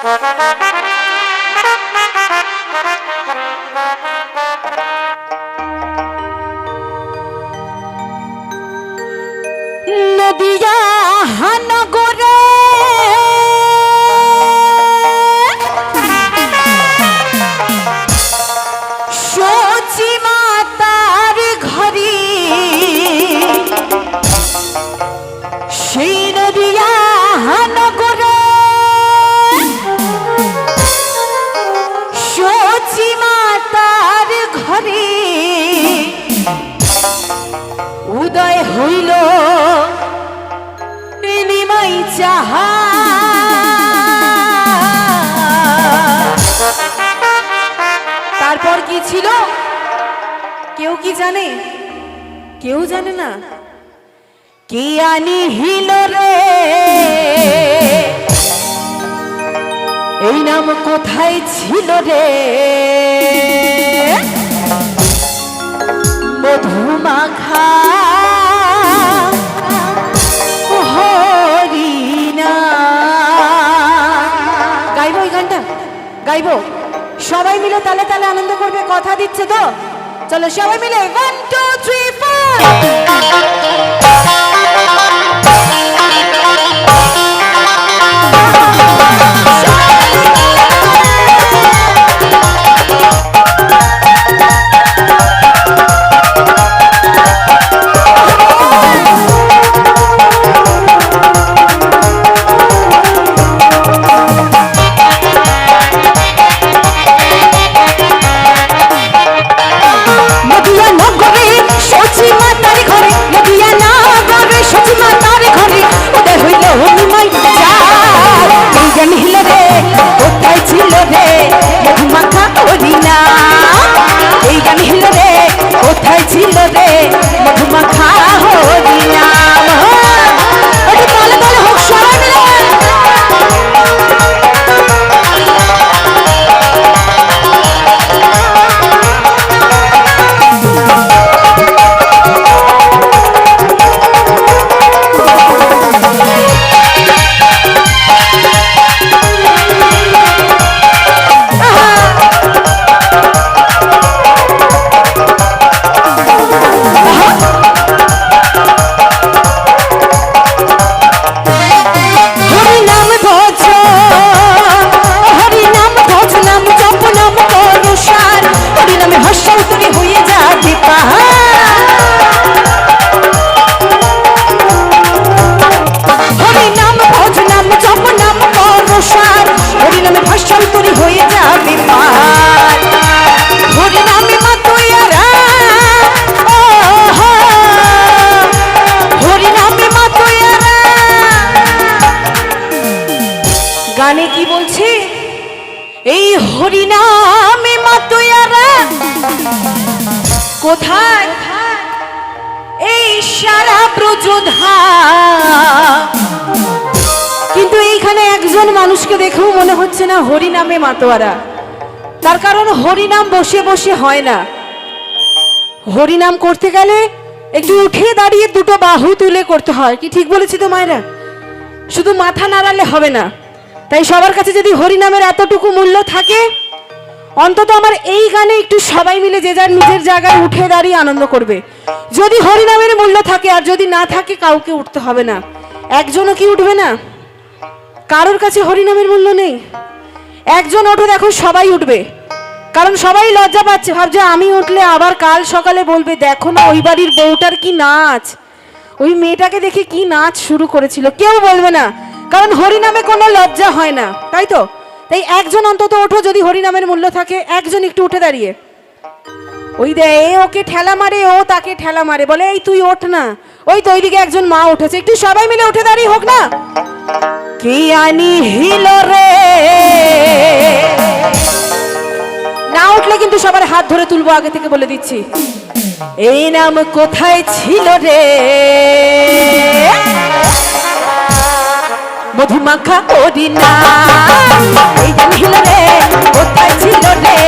নদিয়া উদয় হইল। নিমাই চাহা। তারপর কি ছিল? কেউ কি জানে? কেউ জানে না। কে আনি হিল রে? এই নাম কোথায় ছিল রে? মধুমাখা। হরিণা গাইবো এই গানটা? গাইবো। সবাই মিলে তালে তালে আনন্দ করবে, কথা দিচ্ছে তো? চলো সবাই মিলে ওয়ান টু থ্রি ফোর প্রযোধা কিন্তু এইখানে একজন মানুষকে দেখেও মনে হচ্ছে না হরিনামে মাতোয়ারা। তার কারণ হরিনাম বসে বসে হয় না। হরিনাম করতে গেলে একটু উঠে দাঁড়িয়ে দুটো বাহু তুলে করতে হয়। কি ঠিক বলেছি তো মায়েরা? শুধু মাথা নাড়ালে হবে না। তাই সবার কাছে যদি হরিনামের এতটুকু মূল্য থাকে, অন্তত আমার এই গানে একটু সবাই মিলে যে যার নিজের জায়গায় উঠে দাঁড়িয়ে আনন্দ করবে। যদি হরিনামের মূল্য থাকে আর যদি না থাকে, কাউকে উঠতে হবে না। একজনও কি উঠবে না? কারোর কাছে হরিনামের মূল্য নেই? একজন ওঠো, দেখো, সবাই উঠবে। কারণ সবাই লজ্জা পাচ্ছে। ভাবছে, আমি উঠলে আবার কাল সকালে বলবে, দেখো না, ওই বাড়ির বউটার কি নাচ? ওই মেয়েটাকে দেখে কি নাচ শুরু করেছিল? কেউ বলবে না। কারণ হরিনামে কোনো লজ্জা হয় না, তাই তো? তাই একজন অন্তত ওঠো, যদি হরিনামের মূল্য থাকে, একজন একটু উঠে দাঁড়িয়ে। ওই দে, এ ওকে ঠেলা মারে, ও তাকে ঠেলা মারে, বলে, এই তুই ওঠ না। ওই তো ওইদিকে একজন মা উঠেছে, একটু সবাই মিলে উঠে দাঁড়িয়ে হোক না। কি আনি হিল রে? না উঠলে কিন্তু সবার হাত ধরে তুলবো আগে থেকে বলে দিচ্ছি। এই নাম কোথায় ছিল রে? মধুমাখা করি না এই নাম হিল রে, কোথায় ছিল রে?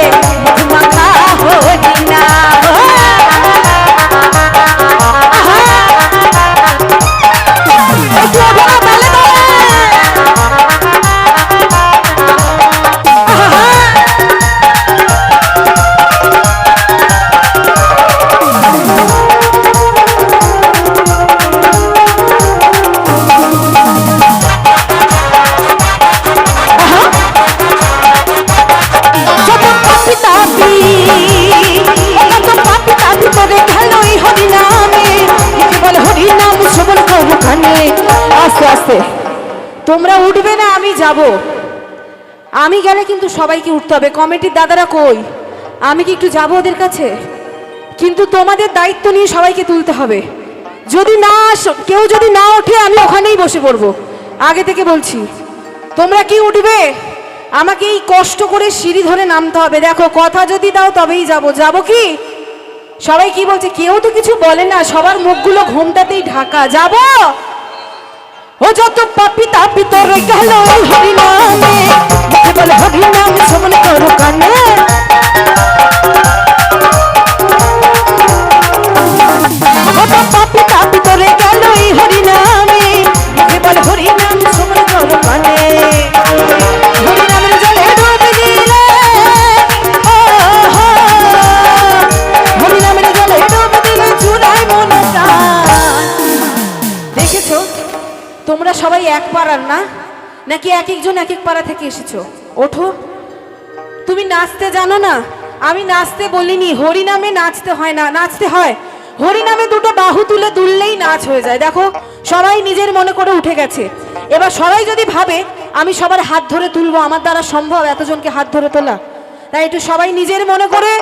তোমরা উঠবে না, আমি যাব। আমি গেলে কিন্তু সবাইকে উঠতে হবে। কমিটির দাদারা কই? আমি কি একটু যাব ওদের কাছে? কিন্তু তোমাদের দায়িত্ব নিয়ে সবাইকে তুলতে হবে। যদি না কেউ যদি না ওঠে, আমি ওখানেই বসে পড়ব। আগে থেকে বলছি, তোমরা কি উঠবে? আমাকে এই কষ্ট করে সিঁড়ি ধরে নামতে হবে। দেখো, কথা যদি দাও, তবেই যাব। যাব কি? সবাই কি বলছে? কেউ তো কিছু বলে না। সবার মুখগুলো ঘোমটাতেই ঢাকা। যাব? ও যত পাপি তাপি তোর গেল হরি নামে মুখে বলে হরিনাম সমন করো কানে। পাপি তাপি তোর গেল হরি হরিনামে। নাকি এক একজন এক এক পাড়া থেকে এসেছ? ওঠো। তুমি নাচতে জানো না? আমি নাচতে বলিনি, হরিনামে নাচতে হয় না, নাচতে হয়। হরিনামে দুটো বাহু তুলে দুললেই নাচ হয়ে যায়। দেখো, সবাই নিজের মনে করে উঠে গেছে। এবার সবাই যদি ভাবে, আমি সবার হাত ধরে তুলবো, আমার দ্বারা সম্ভব এতজনকে হাত ধরে তোলা। তাই একটু সবাই নিজের মনে করে,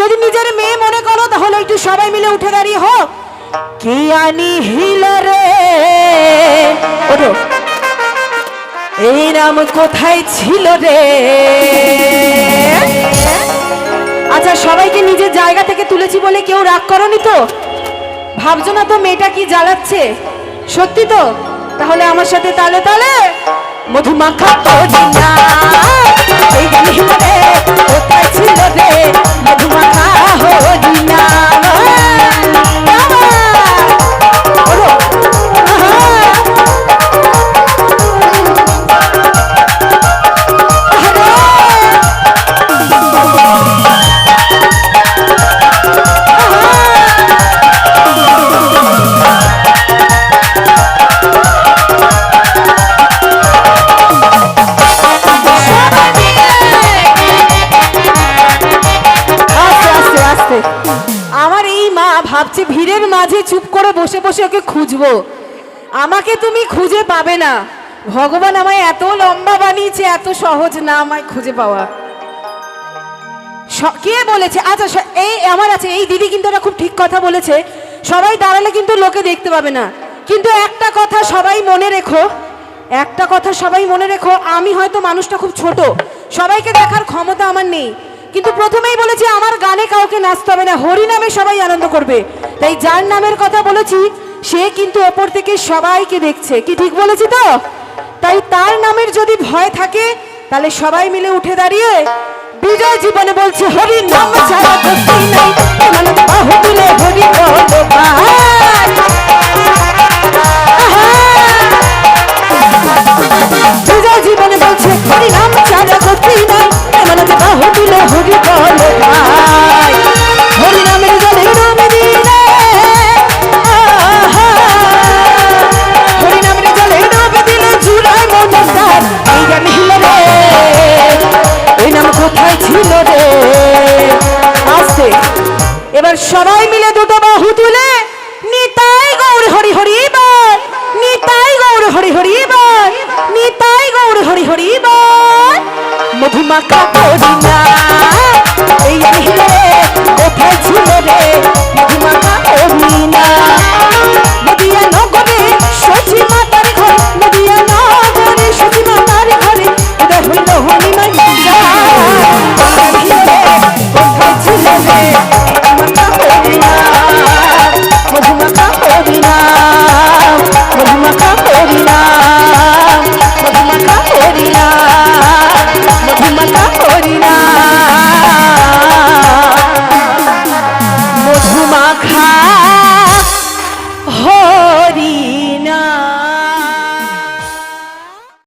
যদি নিজের মেয়ে মনে করো, তাহলে একটু সবাই মিলে উঠে দাঁড়িয়ে হোক কি আনি হিলরে ওঠো। এই নাম কোথায় ছিল রে? আচ্ছা সবাইকে নিজের জায়গা থেকে তুলেছি বলে কেউ রাগ করনি তো? ভাবছ না তো মেয়েটা কি জ্বালাচ্ছে? সত্যি তো? তাহলে আমার সাথে তালে তালে? মধুমাখা কোথায় ছিল রে? মধুমাখা হরিনা ভাবছে ভিড়ের মাঝে চুপ করে বসে বসে ওকে খুঁজবো। আমাকে তুমি খুঁজে পাবে না। ভগবান আমায় এত লম্বা বানিয়েছে, এত সহজ না আমায় খুঁজে পাওয়া। কে বলেছে? আচ্ছা এই আমার আছে, এই দিদি কিন্তু এটা খুব ঠিক কথা বলেছে। সবাই দাঁড়ালে কিন্তু লোকে দেখতে পাবে না। কিন্তু একটা কথা সবাই মনে রেখো, একটা কথা সবাই মনে রেখো, আমি হয়তো মানুষটা খুব ছোট। সবাইকে দেখার ক্ষমতা আমার নেই। কিন্তু প্রথমেই বলেছি, আমার গানে কাউকে নাচতে হবে না। হরি নামে সবাই আনন্দ করবে। তাই যার নামের কথা বলেছি, সে কিন্তু ওপর থেকে সবাইকে দেখছে। কি ঠিক বলেছি তো? তাই তার নামের যদি ভয় থাকে, তাহলে সবাই মিলে উঠে দাঁড়িয়ে বিজয় জীবনে বলছে হরি নাম! বিজয় জীবনে বলছে হরি নাম ছাড়া গতি নাই। রে আসতে এবার সবাই মিলে দুটো বাহু তুলে, নিতাই গৌর হরি হরি বল, নিতাই গৌর হরি হরি বল, নিতাই গৌর হরি হরি বল। মধুমাখা